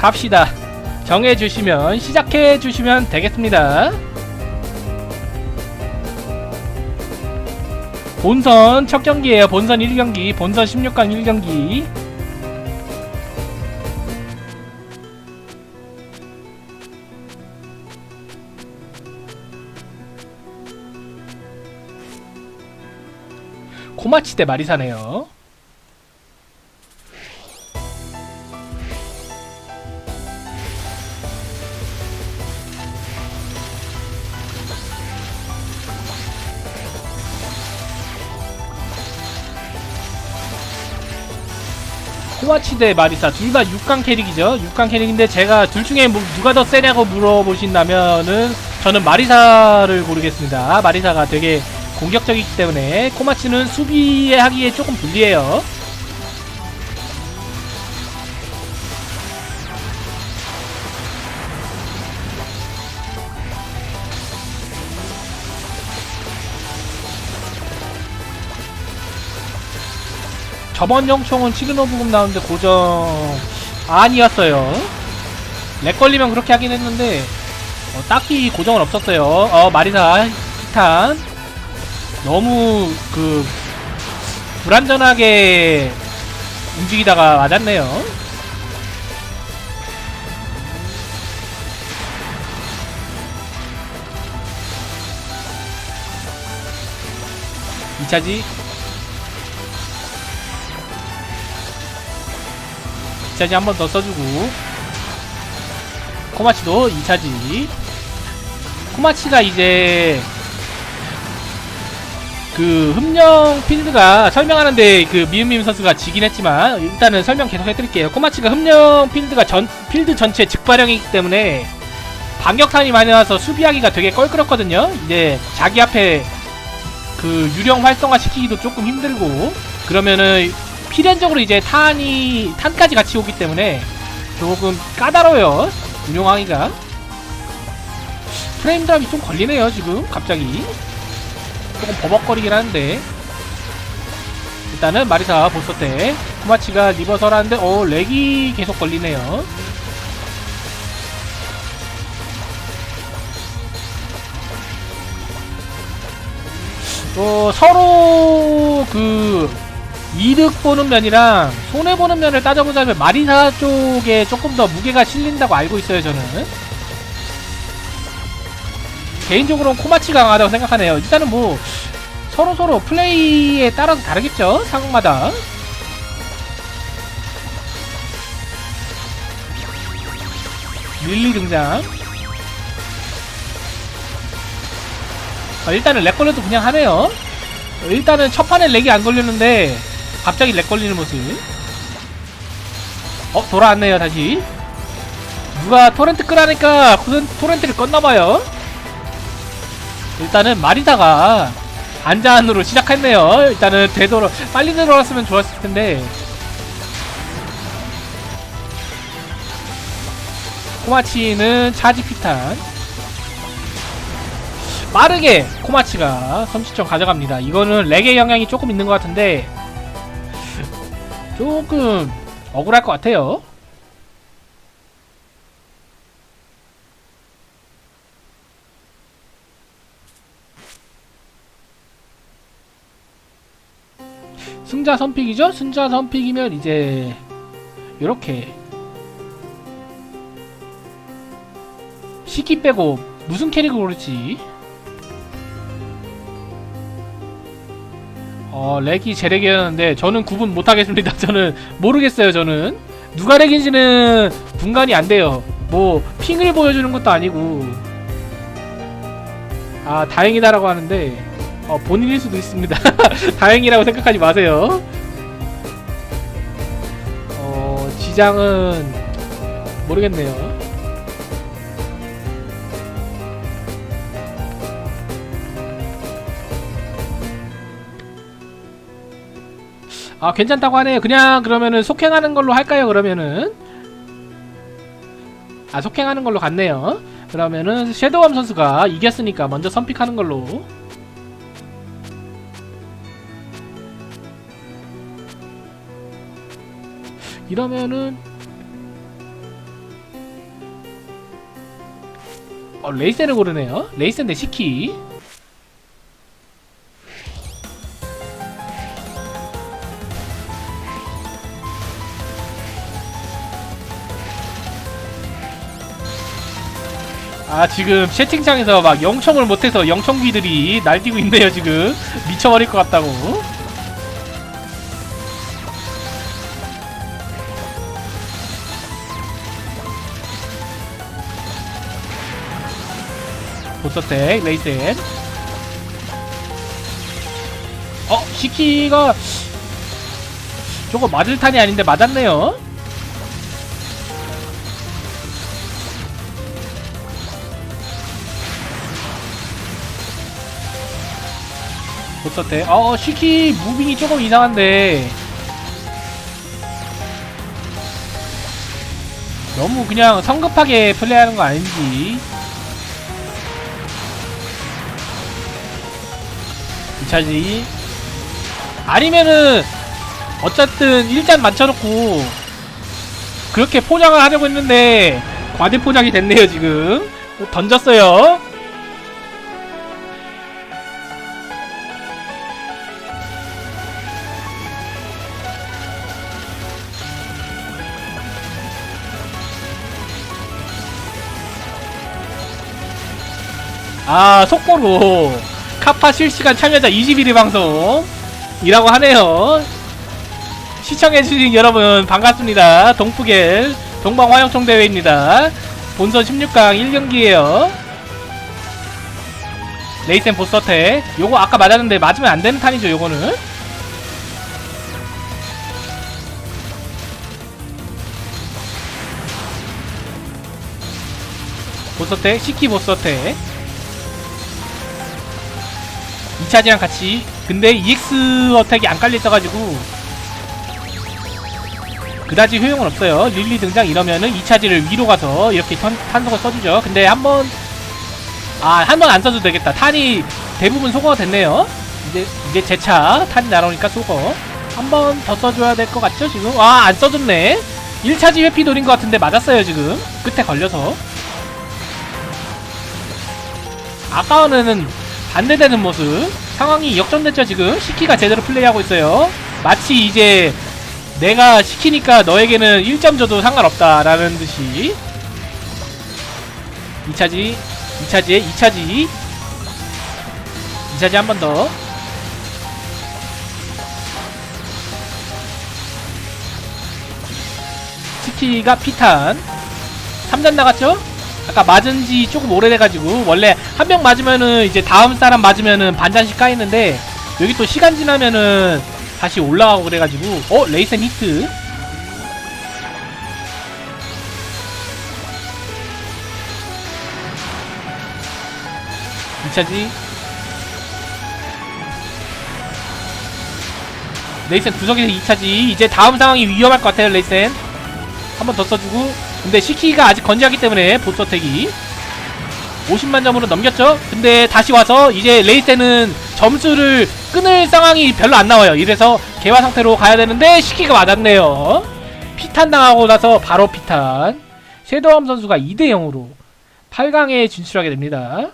갑시다. 정해주시면 시작해주시면 되겠습니다. 본선 첫 경기에요. 본선 1경기, 본선 16강 1경기. 코마치 대 마리사네요. 코마치 대 마리사 둘 다 6강 캐릭이죠. 6강 캐릭인데 제가 둘 중에 뭐 누가 더 세냐고 물어보신다면은 저는 마리사를 고르겠습니다. 마리사가 되게 공격적이기 때문에 코마치는 수비에 하기에 조금 불리해요. 저번 영총은 시그널 부금 나오는데 고정 아니었어요. 렉 걸리면 그렇게 하긴 했는데 어, 딱히 고정은 없었어요. 어 마리사 티탄 너무 그 불안전하게 움직이다가 맞았네요. 이차지 이차지 한 번 더 써주고 코마치도 2차지 코마치가 이제 그 흠령 필드가 설명하는데 그 미음미음 선수가 지긴 했지만 일단은 설명 계속 해드릴게요. 코마치가 흠령 필드가 전 필드 전체 즉발형이기 때문에 반격탄이 많이 나와서 수비하기가 되게 껄끄럽거든요. 이제 자기 앞에 그 유령 활성화 시키기도 조금 힘들고 그러면은 필연적으로 이제 탄이 탄까지 같이 오기 때문에 조금 까다로워요. 운용하기가. 프레임 드랍이 좀 걸리네요 지금 갑자기. 조금 버벅거리긴 하는데. 일단은 마리사 보스 때 코마치가 리버설 하는데 어 렉이 계속 걸리네요. 어 서로 그 이득 보는 면이랑 손해 보는 면을 따져보자면 마리사 쪽에 조금 더 무게가 실린다고 알고 있어요 저는 개인적으로는 코마치가 강하다고 생각하네요. 일단은 뭐 서로 서로 플레이에 따라서 다르겠죠. 상황마다. 릴리 등장. 아, 일단은 렉 걸려도 그냥 하네요. 일단은 첫 판에 렉이 안 걸렸는데 갑자기 렉 걸리는 모습. 어 돌아왔네요 다시. 누가 토렌트 끄라니까 토렌트를 껐나봐요. 일단은 마리사가 안전으로 시작했네요. 일단은 되도록 빨리 들어왔으면 좋았을 텐데. 코마치는 차지 피탄. 빠르게 코마치가 선취점 가져갑니다. 이거는 렉의 영향이 조금 있는 것 같은데 조금 억울할 것 같아요. 승자 선픽이죠? 승자 선픽이면 이제 이렇게 시기 빼고 무슨 캐릭을 고를지 어 렉이 제 렉이었는데 저는 구분 못하겠습니다 저는 모르겠어요 저는 누가 렉인지는 분간이 안 돼요 뭐 핑을 보여주는 것도 아니고 아 다행이다라고 하는데 어, 본인일 수도 있습니다. 다행이라고 생각하지 마세요. 어, 지장은 모르겠네요. 아 괜찮다고 하네요. 그냥 그러면은 속행하는 걸로 할까요 그러면은? 아 속행하는 걸로 갔네요. 그러면은 섀도우암 선수가 이겼으니까 먼저 선픽하는 걸로. 이러면은 어 레이센을 고르네요. 레이센 대 시키. 아 지금 채팅창에서 막 영청을 못해서 영청귀들이 날뛰고 있네요 지금. 미쳐버릴 것 같다고. 보서텍 레이센 어 시키가 저거 맞을 탄이 아닌데 맞았네요 보서텍 어 시키 무빙이 조금 이상한데. 너무 그냥 성급하게 플레이하는 거 아닌지. 이차지. 아니면은 어쨌든 일잔 맞춰놓고 그렇게 포장을 하려고 했는데 과대 포장이 됐네요 지금. 던졌어요 아 속보로. 카파 실시간 참여자 21일 방송 이라고 하네요. 시청해주신 여러분 반갑습니다. 동푸겔 동방화영총대회입니다. 본선 16강 1경기에요. 레이센 보스어택 요거 아까 맞았는데 맞으면 안되는 탄이죠 요거는. 보스어택 시키 보스어택 2차지랑 같이. 근데 EX 어택이 안 깔려있어가지고 그다지 효용은 없어요. 릴리 등장 이러면은 2차지를 위로 가서 이렇게 탄, 탄속을 써주죠. 근데 한번 아 한 번 안 써도 되겠다. 탄이 대부분 소거가 됐네요. 이제 이제 제차 탄이 날아오니까 소거. 한 번 더 써줘야 될 것 같죠 지금? 아 안 써줬네. 1차지 회피 노린 것 같은데 맞았어요 지금. 끝에 걸려서. 아까는 반대되는 모습. 상황이 역전됐죠 지금? 시키가 제대로 플레이하고 있어요. 마치 이제 내가 시키니까 너에게는 1점 줘도 상관없다라는 듯이. 2차지 2차지에 2차지. 2차지 한 번 더. 시키가 피탄. 3단 나갔죠? 아까 맞은 지 조금 오래돼가지고 원래 한 명 맞으면은 이제 다음 사람 맞으면은 반잔씩 까이는데 여기 또 시간 지나면은 다시 올라가고 그래가지고 어? 레이센 히트? 이차지? 레이센 구석에서 2차지. 이제 다음 상황이 위험할 것 같아요 레이센 한 번 더 써주고 근데 시키가 아직 건재하기 때문에 보스어택이 50만 점으로 넘겼죠? 근데 다시 와서 이제 레이센은 점수를 끊을 상황이 별로 안 나와요. 이래서 개화 상태로 가야 되는데 시키가 맞았네요. 피탄 당하고 나서 바로 피탄. 섀도우암 선수가 2대 0으로 8강에 진출하게 됩니다.